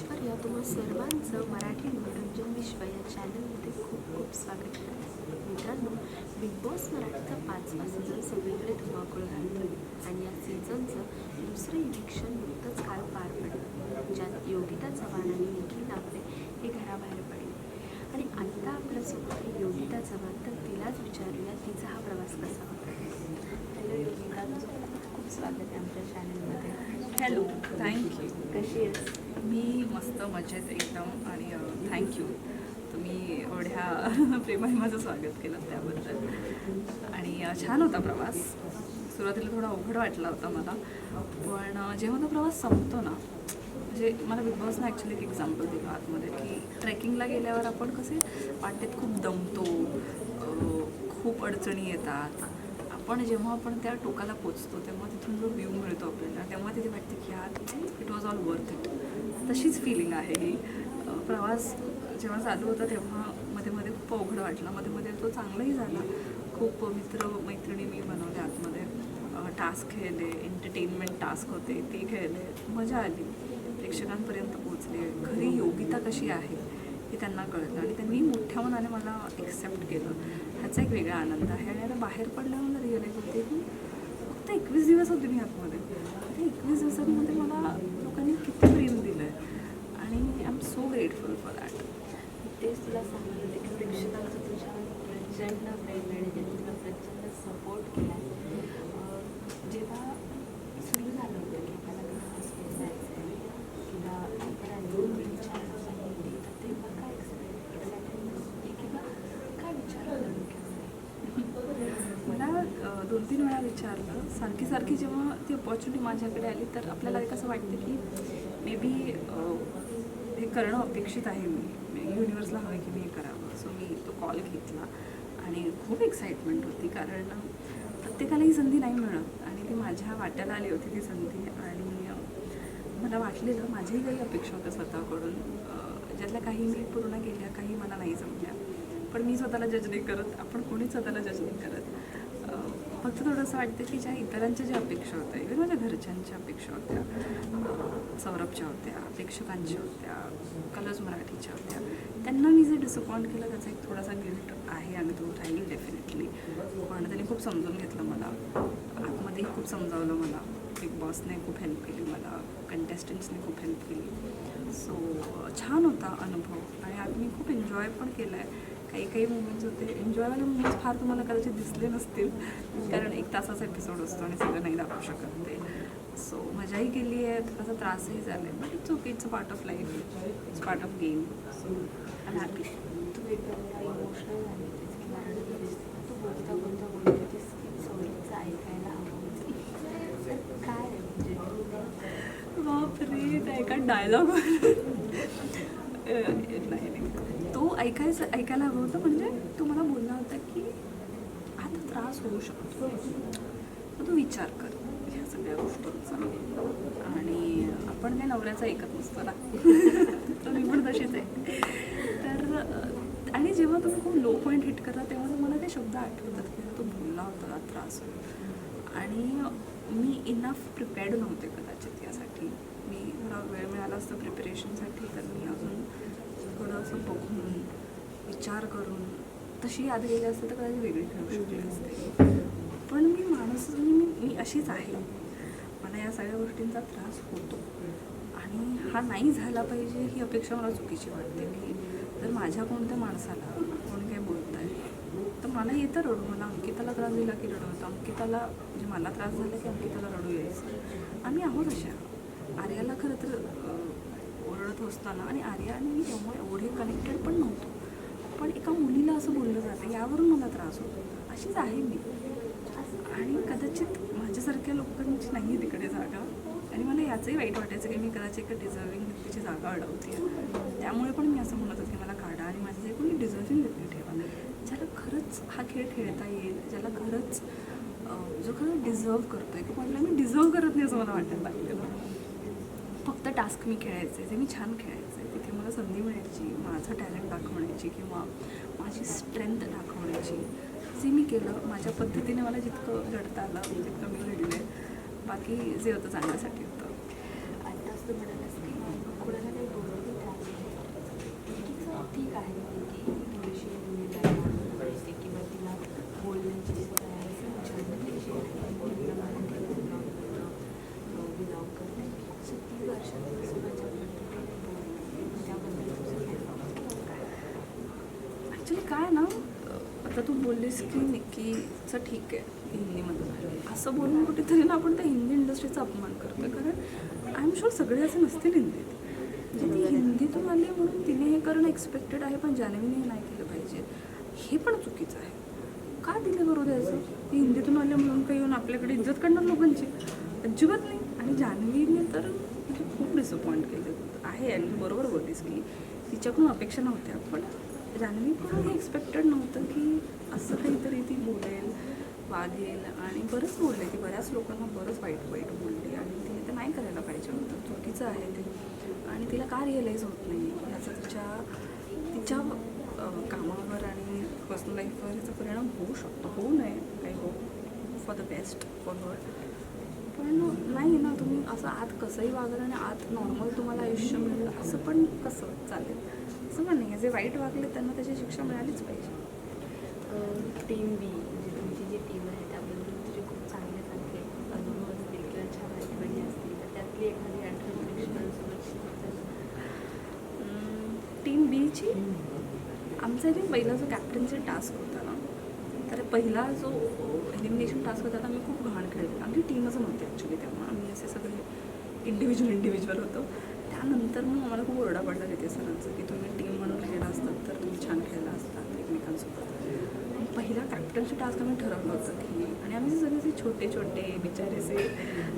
ऐश्वर्या तुम्हा सर्वांचं मराठी मनोरंजन विश्व या चॅनलमध्ये खूप खूप स्वागत करते. मित्रांनो बिग बॉस मराठीचा पाचवा सीझन सगळीकडे धुमाकूळ घालतो आणि या सीझनचं दुसरं इलेक्शन नुकतंच काल पार पडलं. ज्यात योगिता चव्हाण आणि निखिल नागरे हे घराबाहेर पडले. आणि आत्ता आपल्यासोबत आहे योगिता चव्हाण तर तिलाच विचारूया तिचा हा प्रवास कसा होता? हॅलो योगिता तुझं खूप खूप स्वागत आहे आमच्या चॅनलमध्ये हॅलो थँक्यू कशी आहेस? मी मस्त मजेत एकदम आणि थँक्यू तुम्ही एवढ्या प्रेमाने माझं स्वागत केलं त्याबद्दल. आणि छान होता प्रवास. सुरुवातीला थोडा अवघड वाटला होता मला पण जेव्हा तो प्रवास संपतो ना म्हणजे मला बिग बॉसनं ॲक्च्युली एक एक्झाम्पल दिलं आतमध्ये की ट्रेकिंगला गेल्यावर आपण कसे वाटेत खूप दमतो खूप अडचणी येतात. पण जेव्हा आपण त्या टोकाला पोचतो तेव्हा तिथून जो व्ह्यू मिळतो आपल्याला तेव्हा तिथे वाटते की यार it was all worth it तशीच फिलिंग आहे ही. प्रवास जेव्हा चालू होता तेव्हा मध्ये मध्ये खूप अवघड वाटला. मध्ये मध्ये तो चांगलाही झाला. खूप मित्र मैत्रिणी मी बनवले आतमध्ये. टास्क खेळले एंटरटेनमेंट टास्क होते ते खेळले मजा आली. प्रेक्षकांपर्यंत पोचले घरी योगिता कशी आहे? हे त्यांना कळतं. आणि त्यांनी मोठ्या मनाने मला एक्सेप्ट केलं. ह्याचा एक वेगळा आनंद आहे. आणि आता बाहेर पडल्यावर मला रिअलाईज होते की फक्त एकवीस दिवस होते मी आतमध्ये. त्या एकवीस दिवसांमध्ये मला लोकांनी किती प्रेम दिलं आहे आणि I am so grateful for that तेच तुला सांगितलं होते की प्रेक्षकांचं तुझ्या प्रचंड प्रेम आणि त्यांनी तुला प्रचंड सपोर्ट केला जेव्हा सुरू होतं की आपल्याला बिझनेस जायचं आहे किंवा आपण अजून तीन चार दिवसांनी तर तेव्हा काय एक्साइटमेंट होती किंवा काय विचार होता डोक्यामध्ये? मला अ, दोन तीन वेळा विचारलं. सारखी सारखी जेव्हा ती अपॉर्च्युनिटी माझ्याकडे आली तर आपल्याला एक असं वाटतं की मे बी हे करणं अपेक्षित आहे मी. युनिवर्सला हवं की मी हे करावं. सो मी तो कॉल घेतला आणि खूप एक्साइटमेंट होती कारण प्रत्येकाला ही संधी नाही मिळत आणि ती माझ्या वाट्याला आली होती ती संधी आणि मला वाटलेलं माझ्याही काही अपेक्षा होत्या स्वतःकडून. ज्यातल्या काही मी पूर्ण केल्या काही मला नाही जमल्या. पण मी स्वतःला जज नाही करत. आपण कोणीच स्वतःला जज नाही करत. फक्त थोडंसं वाटतं की ज्या इतरांच्या ज्या अपेक्षा होत्या इव्हन माझ्या घरच्यांच्या अपेक्षा होत्या सौरभच्या होत्या प्रेक्षकांच्या होत्या कलर्स मराठीच्या होत्या त्यांना मी जे डिसअपॉइंट केलं त्याचा एक थोडासा गिल्ट आहे आणि तो राहील डेफिनेटली पण त्यांनी खूप समजून घेतलं मला. आतमध्येही खूप समजावलं मला. बिग बॉसने खूप हेल्प केली मला. कंटेस्टंट्सने खूप हेल्प केली. सो छान होता अनुभव. आणि आत मी खूप एन्जॉय पण केला आहे काही काही मुमेंट्स होते. एन्जॉयवाले मुमेंट्स फार तुम्हाला कदाचित दिसले नसतील. कारण एक तासाचा एपिसोड असतो आणि सगळं नाही दाखवू शकत ते. सो मजाही केली आहे. थोडासा त्रासही झाला आहे but it's okay it's a part of life it's part of game so I am happy बापरे. त्या एका डायलॉग नाही तो ऐकायचं ऐकायला हवं होतं म्हणजे तो मला बोलला होता की आता त्रास होऊ शकतो. तर तू विचार कर ह्या सगळ्या गोष्टींचा. आणि आपण काय नवऱ्याचं ऐकत नसतो ना. तर मी पण तशीच आहे. तर आणि जेव्हा तुम्ही खूप लो पॉईंट हिट करता तेव्हा तुम्हाला ते शब्द आठवतात की तो बोलला होता त्रास आणि मी इनफ प्रिपेअर्ड नव्हते कदाचित यासाठी. मी थोडा वेळ मिळाला असतं प्रिपरेशनसाठी तर मी अजून थोडंसं बघून विचार करून तशी याद गेली असते तर कदाचित वेगळी ठरू शकली असते. पण मी माणूस म्हणजे मी मी अशीच आहे. मला या सगळ्या गोष्टींचा त्रास होतो. आणि हा नाही झाला पाहिजे ही अपेक्षा मला चुकीची वाटते. की जर माझ्या कोणत्या माणसाला कोणी काही बोलत आहे तर मला येतं रडू. मला अंकिताला त्रास दिला की रडू होतं. अंकिताला म्हणजे मला त्रास झाला की अंकिताला रडू यायचं. आम्ही आहोत अशा. आर्याला खरं तर करत असताना आणि आर्या आणि मी तेव्हा एवढे कनेक्टेड पण नव्हतो. पण एका मुलीला असं बोललं जातं यावरून मला त्रास होतो. अशीच आहे मी. आणि कदाचित माझ्यासारख्या लोकांची नाही आहे तिकडे जागा. आणि मला याचंही वाईट वाटायचं की मी कदाचित एका डिझर्विंग व्यक्तीची जागा अडवते त्यामुळे पण मी असं म्हणत होते की मला काढा आणि माझं जे कोणी डिझर्विंग व्यक्ती ठेवा. ज्याला खरंच हा खेळ खेळता येईल ज्याला खरंच जो खरंच डिझर्व करतो आहे की म्हटलं मी डिझर्व करत नाही असं मला वाटायला लागलेलं फक्त टास्क मी खेळायचे जे मी छान खेळायचे तिथे मला संधी मिळायची माझं टॅलेंट दाखवण्याची किंवा माझी स्ट्रेंथ दाखवण्याची. जे मी केलं माझ्या पद्धतीने मला जितकं लढता आलं तितकं मी लढले बाकी जे होतं जाण्यासाठी होतं. आता असं म्हणालंच की कोणाला काही बोलवली ठीक आहे की थोडीशी किंवा तिला बोलण्याची ॲक्च्युली काय ना आता तू बोललीस की निक्कीचं ठीक आहे हिंदीमध्ये झालं असं बोलून कुठेतरी ना आपण त्या हिंदी इंडस्ट्रीचा अपमान करतो कारण आय एम शुअर सगळे असे नसतील हिंदीत. म्हणजे ती हिंदीतून आली म्हणून तिने हे करणं एक्सपेक्टेड आहे पण जान्हवीने हे नाही केलं पाहिजे हे पण चुकीचं आहे. का दिलं करू द्यायचं ती हिंदीतून आले म्हणून काही येऊन आपल्याकडे इज्जत करणार लोकांची? अजिबात नाही. आणि जान्हवीने तर खूप डिसअपॉइंट केलं. आहे आणि तू बरोबर बोललीस की तिच्याकडून अपेक्षा नव्हत्या पण जान्हवीकडून हे एक्सपेक्टेड नव्हतं की असं काहीतरी ती बोलेल वागेल आणि बरंच बोलले ती बऱ्याच लोकांना बरंच वाईट वाईट बोलली आणि तिने ते नाही करायला पाहिजे होतं चुकीचं आहे ते. आणि तिला का रिअलाईज होत नाही? याचा तिच्या तिच्या कामावर आणि पर्सनल लाईफवर याचा परिणाम होऊ शकतो. होऊ नये I hope for the best for her पण नाही ना तुम्ही असं आत कसंही वागलं आणि आत नॉर्मल तुम्हाला आयुष्य मिळेल असं पण कसं चालेल? असं पण नाही जे वाईट वागले त्यांना त्याची शिक्षा मिळालीच पाहिजे. टीम बी म्हणजे तुमची जी टीम आहे त्याबद्दल तुझे खूप चांगले चांगले अनुभव असतील किंवा छान आठवणी असतील तर त्यातली एखादी आठवण टीम बीची आमचा थिंक पहिला जो कॅप्टनचा टास्क होता. पहिला जो एलिमिनेशन टास्क होता आम्ही खूप घाण खेळले आमची टीमच नव्हती ॲक्च्युली तेव्हा. आम्ही असे सगळे इंडिव्हिज्युअल इंडिव्हिज्युअल होतो. त्यानंतर मग आम्हाला खूप ओरडा पडला तिथे सरांचं की तुम्ही टीम म्हणून खेळला असतात तर तुम्ही छान खेळला असतात एकमेकांसोबत. पहिला कॅप्टनचं टास्क आम्ही ठरवलं होतं की आणि आम्ही सगळे असे छोटे छोटे बिचारेसे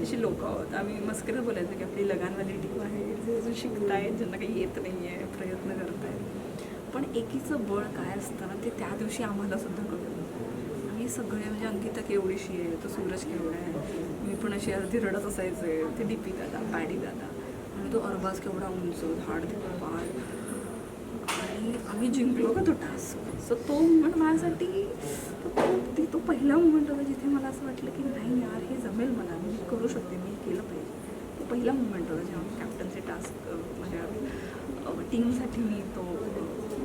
असे लोक आहोत. आम्ही मस्करच बोलायचं की आपली लगानवाली टीम आहे जे अजून शिकतायत ज्यांना काही येत नाही आहे प्रयत्न करत आहेत पण एकीचं बळ काय असतं ना ते त्या दिवशी आम्हाला सुद्धा सगळे म्हणजे अंकिता केवढीशी आहे तो सूरज केवढा आहे. मी पण अशी अर्धी रडत असायचे ते डीपी दादा पॅडी दादा. आणि तो अरबाज केवढा उंच धाड पार आणि आम्ही जिंकलो का तो टास्क सो तो मुमेंट माझ्यासाठी तो ती तो पहिला मुमेंट होता जिथे मला असं वाटलं की नाही यार हे जमेल मला मी करू शकते मी केलं पाहिजे. तो पहिला मुमेंट होता जेव्हा मी कॅप्टनचे टास्क म्हणजे टीमसाठी मी तो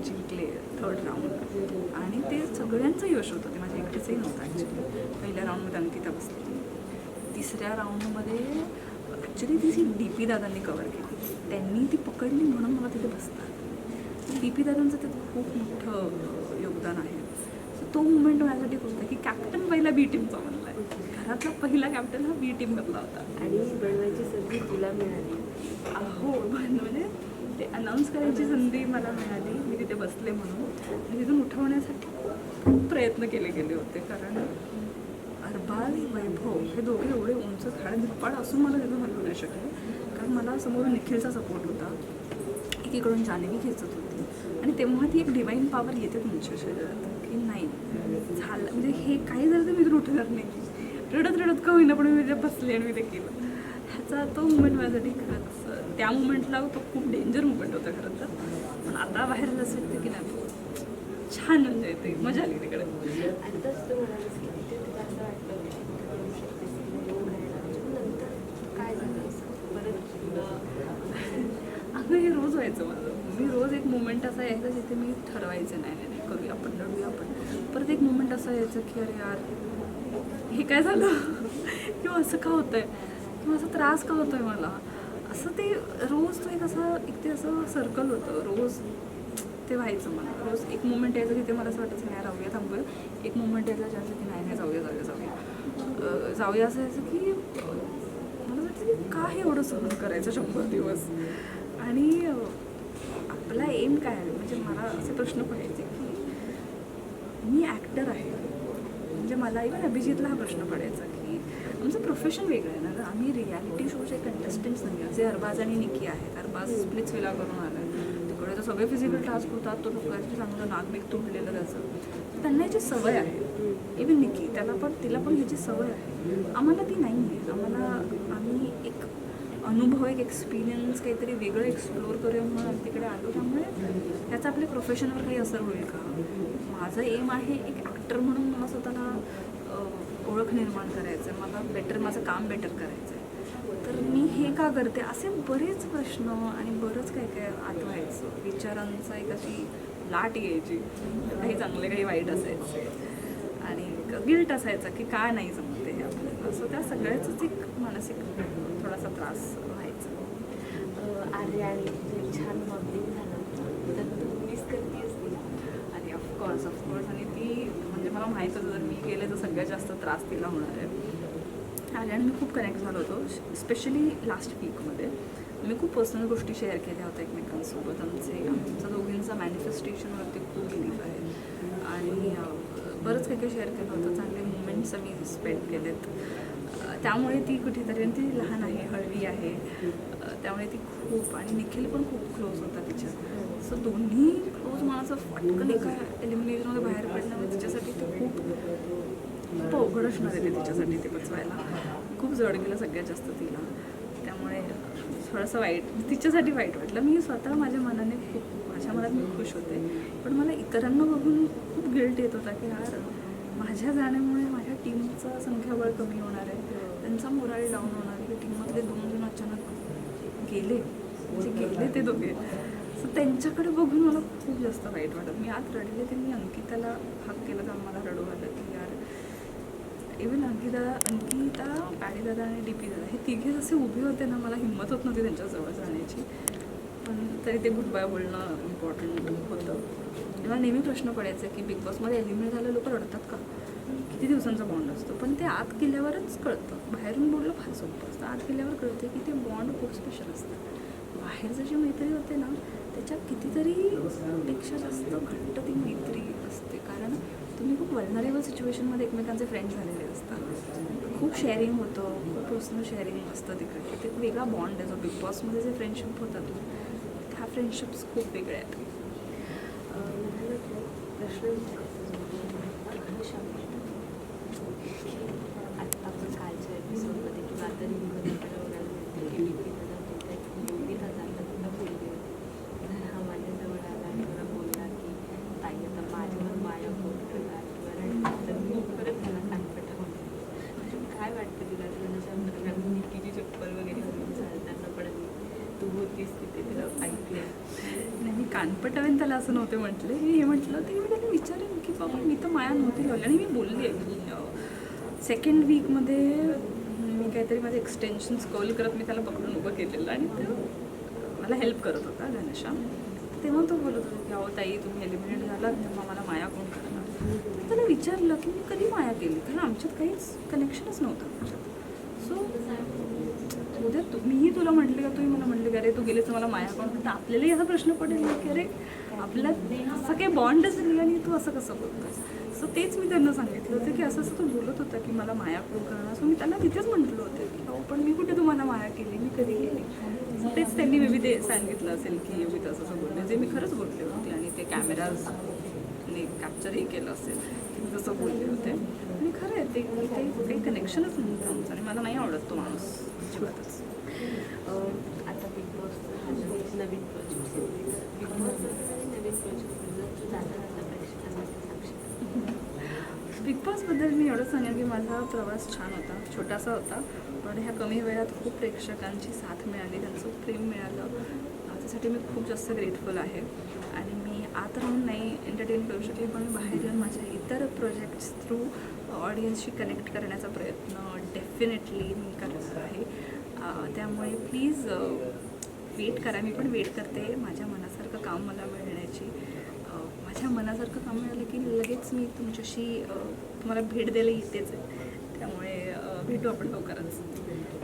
जिंकले थर्ड राऊंड आणि ते सगळ्यांचं यश होतं. ते माझ्या एकटीचंही नव्हतं ॲक्च्युली पहिल्या राऊंडमध्ये अंकिता बसली. तिसऱ्या राऊंडमध्ये ॲक्च्युली ती डी पी दादांनी कवर केली. त्यांनी ती पकडली म्हणून मला तिथे बसतात. डी पी दादांचं त्यात खूप मोठं योगदान आहे. सो तो मुवमेंट माझ्यासाठी होता की कॅप्टन पहिला बी टीमचा बनला आहे घरातला पहिला कॅप्टन हा बी टीम बनला होता. आणि बनवायची संधी तुला मिळाली. हो म्हणजे ते अनाऊन्स करायची संधी मला मिळाली. तिथे बसले म्हणून. आणि तिथून उठवण्यासाठी खूप प्रयत्न केले गेले होते. कारण अरबाज वैभव हे दोघे एवढे उंच झाड निप्पाड असून मला तिथून हलवू नाही शकले. कारण मला समोर निखिलचा सपोर्ट होता. एकीकडून जानवी खेचत होती. आणि तेव्हा ती एक डिवाईन पॉवर येते तुमच्या शरीरात. की नाही झालं. म्हणजे हे काही झालं तर मी तर उठणार नाही. रडत रडत का होईना पण मी ते बसले आणि मी ते केलं. ह्याचा तो मुमेंट माझ्यासाठी खरंच त्या मुमेंटला तो खूप डेंजर मुमेंट होता खरं तर. आता बाहेर असं वाटतं की नाही? छान म्हणजे ते. मजा आली तिकडे. आताच तू म्हणालीस की तिथे तुला असं वाटलं की तू करू शकतेस किंवा योग आहे ना. पण नंतर काय झालं असं? परत तुला अगं हे रोज व्हायचं माझं. मी रोज एक मुमेंट असा यायचा जिथे मी ठरवायचं नाही. नाही नाही करूया आपण लढूया आपण. परत एक मुमेंट असं यायचं की अरे यार हे काय झालं? किंवा असं का होतंय? किंवा असा त्रास का होतोय मला? असं ते रोज तो एक असा एक ते असं सर्कल होतं. रोज ते व्हायचं मला. रोज एक मुमेंट यायचं तिथे मला असं वाटायचं नाही राहूया थांबूया. एक मुमेंट यायचं ज्याचं की नाही नाही जाऊया जाऊया जाऊया. जाऊया असं यायचं की मला वाटतं की का हे एवढं सहन करायचं शंभर दिवस? आणि आपला एम काय आहे? म्हणजे मला असे प्रश्न पडायचे की मी ॲक्टर आहे. म्हणजे मला इवन अभिजितला हा प्रश्न पडायचा की आमचं प्रोफेशन वेगळं आहे ना आम्ही रिया सगळे कंटेस्टंट्स नाही आहेत. जे अरबाज आणि निकी आहेत. अरबाज स्प्लिट्स विला करून आला आहे तिकडे तर सगळे फिजिकल टास्क होतात. तो लोकांची चांगलं नाक बीक तुटलेलं त्याचं. त्यांना याची सवय आहे. इवन निकी त्याला पण तिला पण ह्याची सवय आहे. आम्हाला ती नाही आहे. आम्हाला आम्ही एक अनुभव एक एक्सपिरियन्स काहीतरी वेगळं एक्सप्लोअर करूया म्हणून आम्ही तिकडे आलो. त्यामुळे त्याचा आपल्या प्रोफेशनवर काही असर होईल का? माझं एम आहे एक ॲक्टर म्हणून मला स्वतःला ओळख निर्माण करायचं आहे मला बेटर माझं काम बेटर करायचं आहे तर मी हे का करते? असे बरेच प्रश्न आणि बरंच काय काय आठवायचं. विचारांचा एक अशी लाट यायची. काही चांगले काही वाईट असायचे. आणि गिल्ट असायचा की काय नाही जमते हे आपल्याला. असं त्या सगळ्याचंच एक मानसिक थोडासा त्रास व्हायचा. अरे आणि छान बॉन्डिंग झालं तर तू मिस आणि ऑफकोर्स ऑफकोर्स आणि ती म्हणजे मला माहीत होतं जर मी गेले तर सगळ्यात जास्त त्रास तिला होणार आहे. आणि आणि मी खूप कनेक्ट झालो होतो स्पेशली लास्ट वीकमध्ये मी खूप पर्सनल गोष्टी शेअर केल्या होत्या एकमेकांसोबत. आमचे आमचा दोघींचा मॅनिफेस्टेशनवरती खूप बिलीफ आहे. आणि बरंच काही काही शेअर केलं होतं चांगले मुमेंट्स आम्ही स्पेंड केलेत. त्यामुळे ती कुठेतरी आणि ती लहान आहे हळवी आहे. त्यामुळे ती खूप आणि निखिल पण खूप क्लोज होता तिच्या. सो दोन्ही क्लोज मला असं पटकन एका एलिमिनेशनमध्ये बाहेर पडणं तिच्यासाठी ते खूप खूप अवघड असणार आहे ते तिच्यासाठी ते पचवायला. खूप जड गेलं सगळ्यात जास्त तिला. त्यामुळे थोडंसं वाईट तिच्यासाठी वाईट वाटलं. मी स्वतः माझ्या मनाने खूप माझ्या मनात मी खुश होते. पण मला इतरांना बघून खूप गिल्ट येत होता की यार माझ्या जाण्यामुळे माझ्या टीमचं संख्याबळ कमी होणार आहे. त्यांचा मोराल डाऊन होणार आहे. टीममधले दोन जण अचानक गेले. जे गेले ते दोघे. सो त्यांच्याकडे बघून मला खूप जास्त वाईट वाटत मी आत रडले ते मी अंकिताला हाक केला तर मला रडू आलं की इवन अंकिता अंकिता दादा आणि डी पी दादा हे तिघे जसे उभे होते ना मला हिंमत होत नव्हती त्यांच्याजवळ जाण्याची. पण तरी ते गुड बाय बोलणं इम्पॉर्टंट होतं. मला नेहमी प्रश्न पडायचा की बिग बॉसमध्ये एलिमिनेट झाले लोक रडतात का? किती दिवसांचा बॉन्ड असतो? पण ते आत गेल्यावरच कळतं. बाहेरून बोललं फार सोपं असतं. आत गेल्यावर कळते की ते बॉन्ड खूप स्पेशल असतं. बाहेरचं जे मैत्री होते ना त्याच्या कितीतरी पेक्षा जास्त घट्ट ती मैत्री असते. कारण तुम्ही खूप वल्नरेबल सिच्युएशनमध्ये एकमेकांचे फ्रेंड झालेले असतात. खूप शेअरिंग होतं खूप पर्सनल शेअरिंग असतं तिकडे. ते वेगळा बॉन्ड आहे जो बिग बॉसमध्ये जे फ्रेंडशिप होतात ह्या फ्रेंडशिप्स खूप वेगळ्या आहेत. प्रश्न विचारायचा जो घनश्याम आत्ता आपण कालच्या एपिसोडमध्ये किंवा आता रिंगणकडे बघायला मिळते की डी पी दादा बोलतात की योगिता जाता तिला बोलली होती तर हा माझ्याजवळ आला आणि मला बोलला की ताई आता माझ्यावर माया कोण करणार किंवा रडणार तर मी परत त्याला कानपट म्हणजे काय वाटतं तुला घनश्याम कारण निकीची चप्पल वगैरे घालून चालताना पण तू होतीस तिथे तिला ऐकले नाही मी कानपटावेन त्याला असं नव्हते म्हटले. हे म्हटलं ते मी त्याला विचारेन की बाबा मी तर माया नव्हती लावली आणि मी बोलली आहे की सेकंड वीकमध्ये मी काहीतरी माझे एक्सटेन्शन्स कॉल करत मी त्याला पकडून उभं केलेलं आणि ते मला हेल्प करत होता घनश्याम. तेव्हा तो बोलत होता की अहो ताई तुम्ही एलिमिनेट झालात तेव्हा मला माया कोण करणार? मी त्याला विचारलं की मी कधी माया केली? कारण आमच्यात काहीच कनेक्शनच नव्हतं आमच्यात. सो उद्या तू मीही तुला म्हटले का तुम्ही मला म्हटले की अरे तू गेलेच मला माया कोण तर आपल्यालाही असा प्रश्न पडेल ना की अरे आपलं असं काही बॉन्डच नाही आणि तू असं कसं बोलतोस? सो तेच मी त्यांना सांगितलं होतं की असं असं तो बोलत होता की मला माया कोण करणार. सो मी त्यांना तिथेच म्हटलं होतं की अहो पण मी कुठे तुम्हाला माया केली? मी कधी केली? तेच त्यांनी मी ते सांगितलं असेल की मी तसं असं बोलले. जे मी खरंच बोलले होते आणि ते कॅमेराज कॅप्चरही केलं असेल की मी तसं बोलले होते. आणि खरं आहे ते ते काही कनेक्शनच नव्हतं आमचं आणि मला नाही आवडत तो माणूस अजिबातच. आता बिग बॉस नवीन प्रोजेक्ट बिग बॉस आणि नवीन प्रोजेक्ट जर तू जाता जाता प्रेक्षकांना सांगशील बिग बॉसबद्दल मी एवढंच सांगेन की माझा प्रवास छान होता छोटासा होता पण ह्या कमी वेळात खूप प्रेक्षकांची साथ मिळाली त्यांचं प्रेम मिळालं. त्यासाठी मी खूप जास्त ग्रेटफुल आहे. आणि मी आत राहून नाही एंटरटेन करू शकले पण मी बाहेर येऊन माझ्या इतर प्रोजेक्ट्स थ्रू ऑडियन्सशी कनेक्ट करण्याचा प्रयत्न डेफिनेटली मी करणार आहे. त्यामुळे प्लीज वेट करा. मी पण वेट करते माझ्या मनासारखं काम मला मिळण्याची. माझ्या मनासारखं काम मिळालं की लगेच मी तुमच्याशी तुम्हाला भेट द्यायला येतेच आहे. त्यामुळे भेटू आपण लवकरच.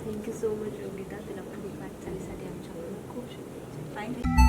थँक्यू सो मच योगिता तुला पुढील वाटचालीसाठी आमच्याकडून खूप शुभेच्छा. थँक्यू